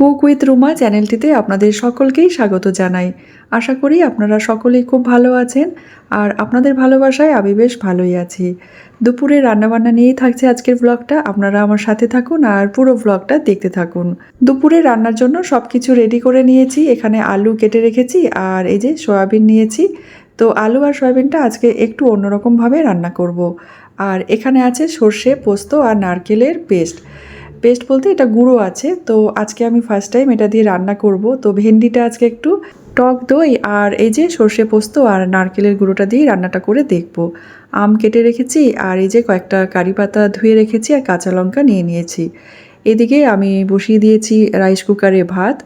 Cook with Ruma চ্যানেলটিতে আপনাদের সকলকেই স্বাগত জানাই। আশা করি আপনারা সকলেই খুব ভালো আছেন আর আপনাদের ভালোবাসায় আমি বেশ ভালোই আছি। দুপুরে রান্নাবান্না নিয়েই থাকছে আজকের ব্লগটা আপনারা আমার সাথে থাকুন আর পুরো ব্লগটা দেখতে থাকুন। দুপুরে রান্নার জন্য সব কিছু রেডি করে নিয়েছি। এখানে আলু কেটে রেখেছি আর এই যে সয়াবিন নিয়েছি। তো আলু আর সয়াবিনটা আজকে একটু অন্যরকমভাবে রান্না করব। আর এখানে আছে সর্ষে, পোস্ত আর নারকেলের পেস্ট। পেস্ট বলতে এটা গুঁড়ো আছে, তো আজকে আমি ফার্স্ট টাইম এটা দিয়ে রান্না করব। তো ভেন্ডিটা আজকে একটু টক দই আর এই যে সর্ষে পোস্ত আর নারকেলের গুঁড়োটা দিয়ে রান্নাটা করে দেখব। আম কেটে রেখেছি আর এই যে কয়েকটা কারি পাতা ধুয়ে রেখেছি আর কাঁচা লঙ্কা নিয়ে নিয়েছি। এদিকে আমি বসিয়ে দিয়েছি রাইস কুকারে ভাত।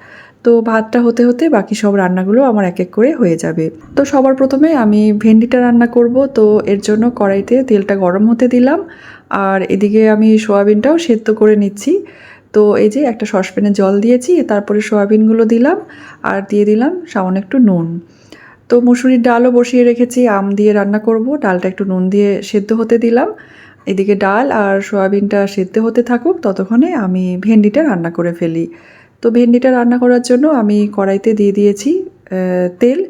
তো ভাতটা হতে হতে বাকি সব রান্নাগুলো আমার এক এক করে হয়ে যাবে। তো সবার প্রথমে আমি ভেন্ডিটা রান্না করব। তো এর জন্য কড়াইতে তেলটা গরম হতে দিলাম। আর এদিকে আমি সোয়াবিনটাও সেদ্ধ করে নিচ্ছি। তো এই যে একটা সসপ্যানে জল দিয়েছি, তারপরে সোয়াবিনগুলো দিলাম আর দিয়ে দিলাম সামান্য একটু নুন। তো মুসুরির ডালও বসিয়ে রেখেছি, আম দিয়ে রান্না করব, ডালটা একটু নুন দিয়ে সেদ্ধ হতে দিলাম। এদিকে ডাল আর সোয়াবিনটা সেদ্ধ হতে থাকুক, ততক্ষণে আমি ভেন্ডিটা রান্না করে ফেলি। তো ভেন্ডিটা রান্না করার জন্য আমি কড়াইতে দিয়ে দিয়েছি তেল।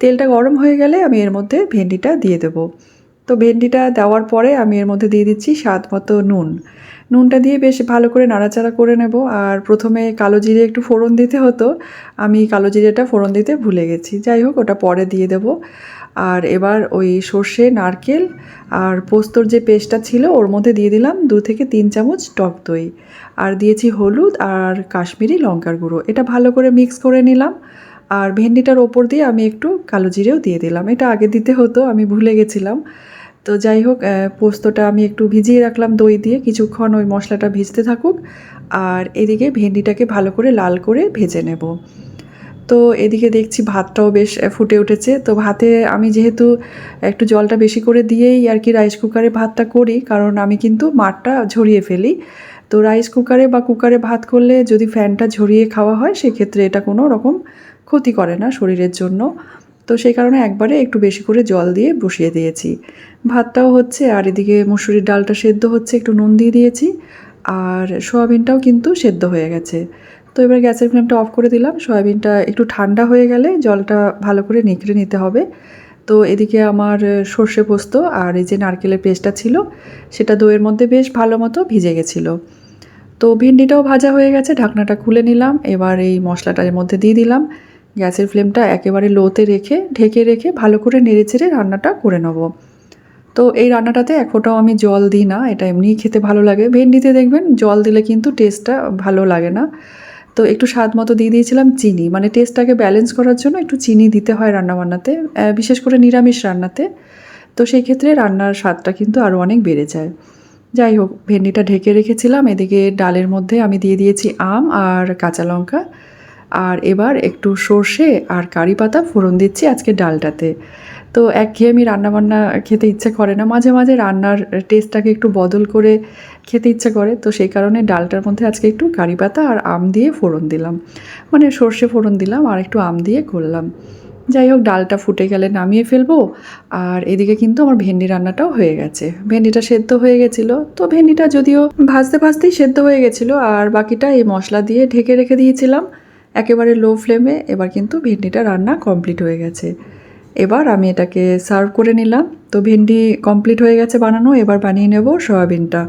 তেলটা গরম হয়ে গেলে আমি এর মধ্যে ভেন্ডিটা দিয়ে দেবো। তো ভেন্ডিটা দেওয়ার পরে আমি এর মধ্যে দিয়ে দিচ্ছি স্বাদ মতো নুন। নুনটা দিয়ে বেশ ভালো করে নাড়াচাড়া করে নেব। আর প্রথমে কালো জিরে একটু ফোড়ন দিতে হতো। আমি কালো জিরেটা ফোড়ন দিতে ভুলে গেছি। যাই হোক, ওটা পরে দিয়ে দেব। আর এবার ওই সর্ষে, নারকেল আর পোস্তর যে পেস্টটা ছিল, ওর মধ্যে দিয়ে দিলাম দু থেকে তিন চামচ টক দই। আর দিয়েছি হলুদ আর কাশ্মীরি লঙ্কার গুঁড়ো। এটা ভালো করে মিক্স করে নিলাম। আর ভেন্ডিটার ওপর দিয়ে আমি একটু কালো জিরেও দিয়ে দিলাম। এটা আগে দিতে হতো, আমি ভুলে গেছিলাম। তো যাই হোক পোস্তটা আমি একটু ভিজিয়ে রাখলাম দই দিয়ে। কিছুক্ষণ ওই মশলাটা ভিজতে থাকুক। আর এদিকে ভেন্ডিটাকে ভালো করে লাল করে ভেজে নেব। তো এদিকে দেখছি ভাতটাও বেশ ফুটে উঠেছে। তো ভাতে আমি যেহেতু একটু জলটা বেশি করে দিয়েই আর কি রাইস কুকারে ভাতটা করি, কারণ আমি কিন্তু মাঠটা ঝরিয়ে ফেলি। তো রাইস কুকারে বা কুকারে ভাত করলে যদি ফ্যানটা ঝরিয়ে খাওয়া হয়, সেক্ষেত্রে এটা কোনো রকম ক্ষতি করে না শরীরের জন্য। তো সেই কারণে একবারে একটু বেশি করে জল দিয়ে বসিয়ে দিয়েছি। ভাতটাও হচ্ছে, আর এদিকে মুসুরির ডালটা সেদ্ধ হচ্ছে, একটু নুন দিয়ে দিয়েছি, আর সয়াবিনটাও কিন্তু সেদ্ধ হয়ে গেছে। তো এবার গ্যাসের ফ্লেমটা অফ করে দিলাম, সয়াবিনটা একটু ঠান্ডা হয়ে গেলে জলটা ভালো করে নিকড়ে নিতে হবে। তো এদিকে আমার সর্ষে পোস্ত আর এই যে নারকেলের পেস্টটা ছিল, সেটা দইয়ের মধ্যে বেশ ভালো মতো ভিজে গেছিল। তো ভিন্ডিটাও ভাজা হয়ে গেছে, ঢাকনাটা খুলে নিলাম, এবার এই মশলাটার মধ্যে দিয়ে দিলাম। গ্যাসের ফ্লেমটা একেবারে লোতে রেখে, ঢেকে রেখে ভালো করে নেড়েচেড়ে রান্নাটা করে নেব। তো এই রান্নাটাতে এক আমি জল দিই না, এটা এমনিই খেতে ভালো লাগে। ভেন্ডিতে দেখবেন জল দিলে কিন্তু টেস্টটা ভালো লাগে না। তো একটু স্বাদ মতো দিয়ে দিয়েছিলাম চিনি মানে টেস্টটাকে ব্যালেন্স করার জন্য একটু চিনি দিতে হয় রান্নাবান্নাতে বিশেষ করে নিরামিষ রান্নাতে। তো সেই ক্ষেত্রে রান্নার স্বাদটা কিন্তু আরও অনেক বেড়ে যায়। যাই হোক, ভেন্ডিটা ঢেকে রেখেছিলাম, এদিকে ডালের মধ্যে আমি দিয়ে দিয়েছি আম আর কাঁচা লঙ্কা। আর এবার একটু সর্ষে আর কারি পাতা ফোড়ন দিচ্ছি আজকে ডালটাতে। তো এক একঘেয়েমি রান্নাবান্না খেতে ইচ্ছে করে না। মাঝে মাঝে রান্নার টেস্টটাকে একটু বদল করে খেতে ইচ্ছে করে। তো সেই কারণে ডালটার মধ্যে আজকে একটু কারি পাতা আর আম দিয়ে ফোড়ন দিলাম। মানে সর্ষে ফোড়ন দিলাম আর একটু আম দিয়ে করলাম। যাই হোক, ডালটা ফুটে গেলে নামিয়ে ফেলব। আর এদিকে কিন্তু আমার ভেন্ডি রান্নাটাও হয়ে গেছে। ভেন্ডিটা সেদ্ধ হয়ে গেছিল। তো ভেন্ডিটা যদিও ভাজতে ভাজতেই সেদ্ধ হয়ে গেছিল। আর বাকিটা এই মশলা দিয়ে ঢেকে রেখে দিয়েছিলাম। একেবারে লো ফ্লেমে এবার কিন্তু ভেন্ডিটা রান্না কমপ্লিট হয়ে গেছে। এবার আমি এটাকে সার্ভ করে নিলাম। তো ভেন্ডি কমপ্লিট হয়ে গেছে বানানো, এবার বানিয়ে নেব সয়াবিনটা।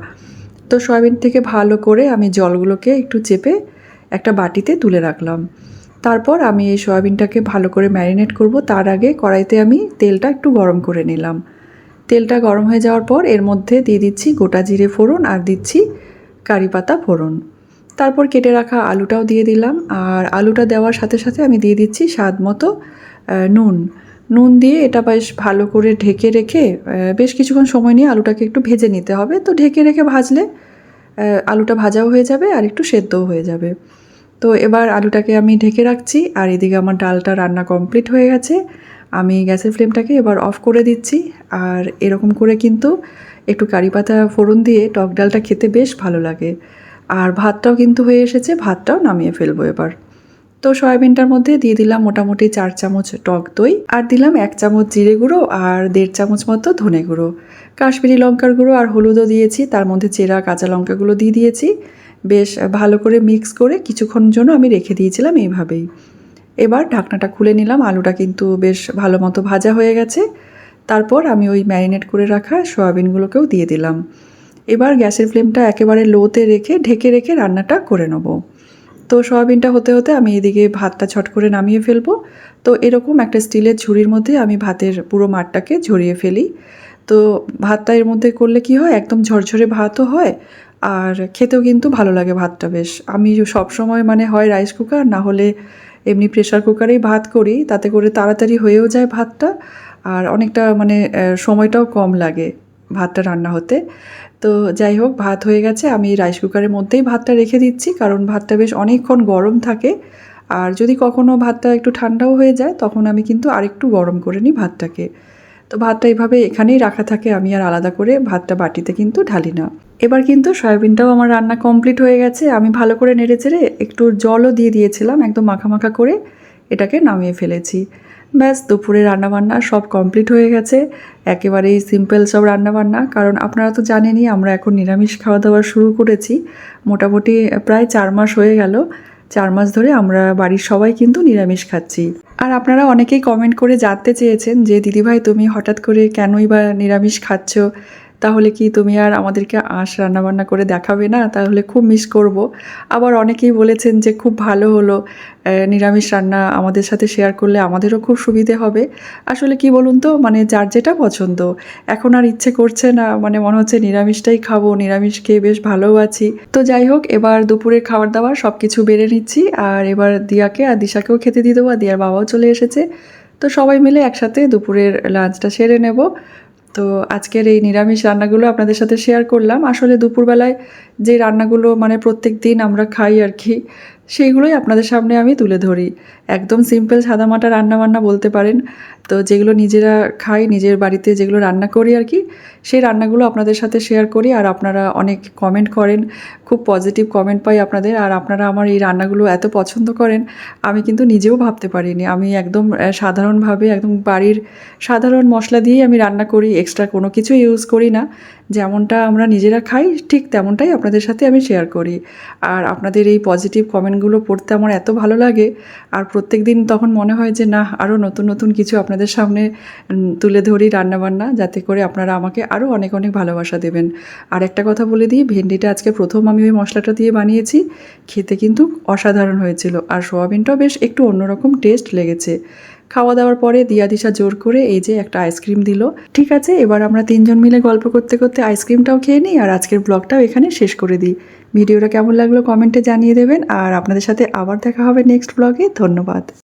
তো সয়াবিন থেকে ভালো করে আমি জলগুলোকে একটু চেপে একটা বাটিতে তুলে রাখলাম। তারপর আমি এই সয়াবিনটাকে ভালো করে ম্যারিনেট করব। তার আগে কড়াইতে আমি তেলটা একটু গরম করে নিলাম। তেলটা গরম হয়ে যাওয়ার পর এর মধ্যে দিয়ে দিচ্ছি গোটা জিরে ফোড়ন আর দিচ্ছি কারি পাতা ফোড়ন। তারপর কেটে রাখা আলুটাও দিয়ে দিলাম। আর আলুটা দেওয়ার সাথে সাথে আমি দিয়ে দিচ্ছি স্বাদ মতো নুন। নুন দিয়ে এটা বেশ ভালো করে ঢেকে রেখে বেশ কিছুক্ষণ সময় নিয়ে আলুটাকে একটু ভেজে নিতে হবে। তো ঢেকে রেখে ভাজলে আলুটা ভাজাও হয়ে যাবে আর একটু সেদ্ধও হয়ে যাবে। তো এবার আলুটাকে আমি ঢেকে রাখছি আর এদিকে আমার ডালটা রান্না কমপ্লিট হয়ে গেছে। আমি গ্যাসের ফ্লেমটাকে এবার অফ করে দিচ্ছি। আর এরকম করে কিন্তু একটু কারি পাতা ফোড়ন দিয়ে টক ডালটা খেতে বেশ ভালো লাগে। আর ভাতটাও কিন্তু হয়ে এসেছে, ভাতটাও নামিয়ে ফেলব এবার। তো সয়াবিনটার মধ্যে দিয়ে দিলাম মোটামুটি চার চামচ টক দই, আর দিলাম এক চামচ জিরে গুঁড়ো আর দেড় চামচ মতো ধনে গুঁড়ো। কাশ্মীরি লঙ্কার গুঁড়ো আর হলুদও দিয়েছি, তার মধ্যে চেরা, কাঁচা লঙ্কাগুলো দিয়ে দিয়েছি। বেশ ভালো করে মিক্স করে কিছুক্ষণ জন্য আমি রেখে দিয়েছিলাম এইভাবেই। এবার ঢাকনাটা খুলে নিলাম, আলুটা কিন্তু বেশ ভালো মতো ভাজা হয়ে গেছে। তারপর আমি ওই ম্যারিনেট করে রাখা সয়াবিনগুলোকেও দিয়ে দিলাম। এবার গ্যাসের ফ্লেমটা একেবারে লোতে রেখে, ঢেকে রেখে রান্নাটা করে নেব। তো সয়াবিনটা হতে হতে আমি এদিকে ভাতটা ছট করে নামিয়ে ফেলব। তো এরকম একটা স্টিলের ঝুড়ির মধ্যে আমি ভাতের পুরো মাঠটাকে ঝরিয়ে ফেলি। তো ভাতটা এর মধ্যে করলে কি হয়? একদম ঝরঝরে ভাতও হয় আর খেতেও কিন্তু ভালো লাগে ভাতটা বেশ। আমি সব সময় মানে হয় রাইস কুকার না হলে এমনি প্রেশার কুকারেই ভাত করি, তাতে করে তাড়াতাড়ি হয়েও যায় ভাতটা আর অনেকটা মানে সময়টাও কম লাগে ভাতটা রান্না হতে। তো যাই হোক, ভাত হয়ে গেছে। আমি রাইস কুকারের মধ্যেই ভাতটা রেখে দিচ্ছি, কারণ ভাতটা বেশ অনেকক্ষণ গরম থাকে। আর যদি কখনো ভাতটা একটু ঠান্ডাও হয়ে যায়, তখন আমি কিন্তু আরেকটু গরম করে নিই ভাতটাকে। তো ভাতটা এইভাবে এখানেই রাখা থাকে, আমি আর আলাদা করে ভাতটা বাটিতে কিন্তু ঢালি না। এবার কিন্তু সয়াবিনটাও আমার রান্না কমপ্লিট হয়ে গেছে। আমি ভালো করে নেড়ে চেড়ে একটু জলও দিয়ে দিয়েছিলাম, একদম মাখা মাখা করে। এটাকে নামিয়ে ফেলেছি। ব্যাস, দুপুরে রান্নাবান্না সব কমপ্লিট হয়ে গেছে। একেবারেই সিম্পল সব রান্নাবান্না, কারণ আপনারা তো জানেনই আমরা এখন নিরামিষ খাওয়া দাওয়া শুরু করেছি। মোটামুটি প্রায় চার মাস হয়ে গেল। চার মাস ধরে আমরা বাড়ির সবাই কিন্তু নিরামিষ খাচ্ছি। আর আপনারা অনেকেই কমেন্ট করে জানতে চেয়েছেন যে, দিদিভাই, তুমি হঠাৎ করে কেনই বা নিরামিষ খাচ্ছ? তাহলে কি তুমি আর আমাদেরকে আঁশ রান্নাবান্না করে দেখাবে না? তাহলে খুব মিস করব। আবার অনেকেই বলেছেন যে খুব ভালো হলো নিরামিষ রান্না আমাদের সাথে শেয়ার করলে আমাদেরও খুব সুবিধে হবে। আসলে কি বলুন তো মানে যার যেটা পছন্দ। এখন আর ইচ্ছে করছে না মানে মনে হচ্ছে নিরামিষটাই খাব, নিরামিষ খেয়ে বেশ ভালোও আছি। তো যাই হোক, এবার দুপুরের খাবার দাবার সব কিছু বেড়ে নিচ্ছি, আর এবার দিয়াকে আর দিশাকেও খেতে দিয়ে দেবো, আর দিয়ার বাবাও চলে এসেছে। তো সবাই মিলে একসাথে দুপুরের লাঞ্চটা সেরে নেব। তো আজকের এই নিরামিষ রান্নাগুলো আপনাদের সাথে শেয়ার করলাম। আসলে দুপুরবেলায় যে রান্নাগুলো মানে প্রত্যেক দিন আমরা খাই আর কি, সেইগুলোই আপনাদের সামনে আমি তুলে ধরি। একদম সিম্পল সাদামাটা রান্না বান্না বলতে পারেন। তো যেগুলো নিজেরা খাই, নিজের বাড়িতে যেগুলো রান্না করি আর কি, সেই রান্নাগুলো আপনাদের সাথে শেয়ার করি আর আপনারা অনেক কমেন্ট করেন। খুব পজিটিভ কমেন্ট পাই আপনাদের আর আপনারা আমার এই রান্নাগুলো এত পছন্দ করেন, আমি কিন্তু নিজেও ভাবতে পারিনি। আমি একদম সাধারণভাবে একদম বাড়ির সাধারণ মশলা দিয়েই আমি রান্না করি এক্সট্রা কোনো কিছু ইউজ করি না। যেমনটা আমরা নিজেরা খাই, ঠিক তেমনটাই আপনাদের সাথে আমি শেয়ার করি। আর আপনাদের এই পজিটিভ কমেন্টগুলো পড়তে আমার এত ভালো লাগে। আর প্রত্যেক দিন তখন মনে হয় যে না আরও নতুন নতুন কিছু আপনাদের সামনে তুলে ধরি রান্নাবান্না, যাতে করে আপনারা আমাকে আরও অনেক অনেক ভালোবাসা দেবেন। আর একটা কথা বলে দিই, ভেন্ডিটা আজকে প্রথম আমি ওই মশলাটা দিয়ে বানিয়েছি। খেতে কিন্তু অসাধারণ হয়েছিল। আর সোয়াবিনটাও বেশ একটু অন্যরকম টেস্ট লেগেছে। খাওয়া দাওয়ার পরে দিয়া দিশা জোর করে এই যে একটা আইসক্রিম দিল। ঠিক আছে, এবার আমরা তিনজন মিলে গল্প করতে করতে আইসক্রিমটাও খেয়ে নিই আর আজকের ব্লগটাও এখানে শেষ করে দিই। ভিডিওটা কেমন লাগল কমেন্টে জানিয়ে দেবেন আর আপনাদের সাথে আবার দেখা হবে নেক্সট ব্লগে। ধন্যবাদ।